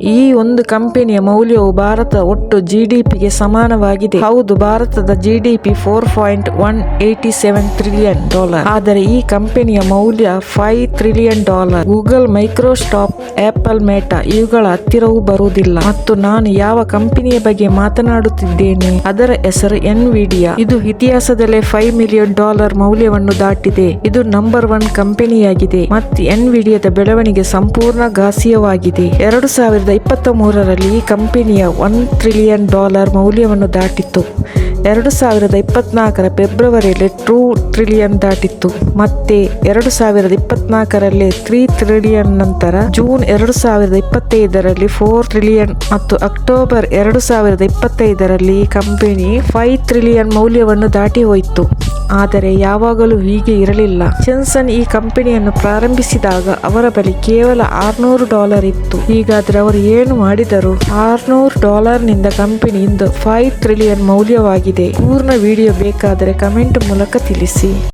ಈ ಒಂದು ಕಂಪನಿಯ ಮೌಲ್ಯವು ಭಾರತ ಒಟ್ಟು ಜಿಡಿಪಿಗೆ ಸಮಾನವಾಗಿದೆ. ಹೌದು, ಭಾರತದ GDP four point one eighty seven trillion dollar ಆದರೆ ಈ ಕಂಪನಿಯ ಮೌಲ್ಯ five trillion dollar Google Microsoft Apple Meta ಇವುಗಳ ಹತ್ತಿರವೂ ಬರುವುದಿಲ್ಲ. ಮತ್ತು ನಾನು ಯಾವ ಕಂಪನಿಯ ಬಗ್ಗೆ ಮಾತನಾಡುತ್ತಿದ್ದೇನೆ, ಅದರ ಹೆಸರು ಎನ್ವಿಡಿಯಾ ಇದು ಇತಿಹಾಸದಲ್ಲೇ ಫೈವ್ ಮಿಲಿಯನ್ ಡಾಲರ್ ಮೌಲ್ಯವನ್ನು ದಾಟಿದೆ. ಇದು ನಂಬರ್ ಒನ್ ಕಂಪನಿಯಾಗಿದೆ. ಮತ್ತು ಎನ್ವಿಡಿಯಾದ ಬೆಳವಣಿಗೆ ಸಂಪೂರ್ಣ ಘಾಸಿಯವಾಗಿದೆ. ಎರಡು ಸಾವಿರದ ಇಪ್ಪತ್ತ ಮೂರರಲ್ಲಿ ಕಂಪನಿಯ ಒನ್ ಟ್ರಿಲಿಯನ್ ಡಾಲರ್ ಮೌಲ್ಯವನ್ನು ದಾಟಿತ್ತು. ಎರಡು ಸಾವಿರದ ಇಪ್ಪತ್ನಾಲ್ಕರ ಫೆಬ್ರವರಿಯಲ್ಲಿ ಟೂ ಟ್ರಿಲಿಯನ್ ದಾಟಿತ್ತು. ಮತ್ತೆ ಎರಡು ಸಾವಿರದ ಇಪ್ಪತ್ನಾಲ್ಕರಲ್ಲಿ ತ್ರೀ ಟ್ರಿಲಿಯನ್ ನಂತರ ಜೂನ್ ಎರಡು ಸಾವಿರದ ಇಪ್ಪತ್ತೈದರಲ್ಲಿ ಫೋರ್ ಟ್ರಿಲಿಯನ್ ಮತ್ತು ಅಕ್ಟೋಬರ್ ಎರಡು ಸಾವಿರದ ಇಪ್ಪತ್ತೈದರಲ್ಲಿ ಕಂಪನಿ ಫೈವ್ ಟ್ರಿಲಿಯನ್ ಮೌಲ್ಯವನ್ನು ದಾಟಿ ಹೋಯಿತು. ಆದರೆ ಯಾವಾಗಲೂ ಹೀಗೆ ಇರಲಿಲ್ಲ. ಜನ್ಸನ್ ಈ ಕಂಪನಿಯನ್ನು ಪ್ರಾರಂಭಿಸಿದಾಗ ಅವರ ಬಳಿ ಕೇವಲ ಆರ್ನೂರು ಡಾಲರ್ ಇತ್ತು. ಹೀಗಾದ್ರೆ ಅವರು ಏನು ಮಾಡಿದರು? ಆರ್ನೂರು ಡಾಲರ್ನಿಂದ ಕಂಪನಿ ಇಂದು ಫೈವ್ ಟ್ರಿಲಿಯನ್ ಮೌಲ್ಯವಾಗಿದೆ. ಪೂರ್ಣ ವಿಡಿಯೋ ಬೇಕಾದರೆ ಕಮೆಂಟ್ ಮೂಲಕ ತಿಳಿಸಿ.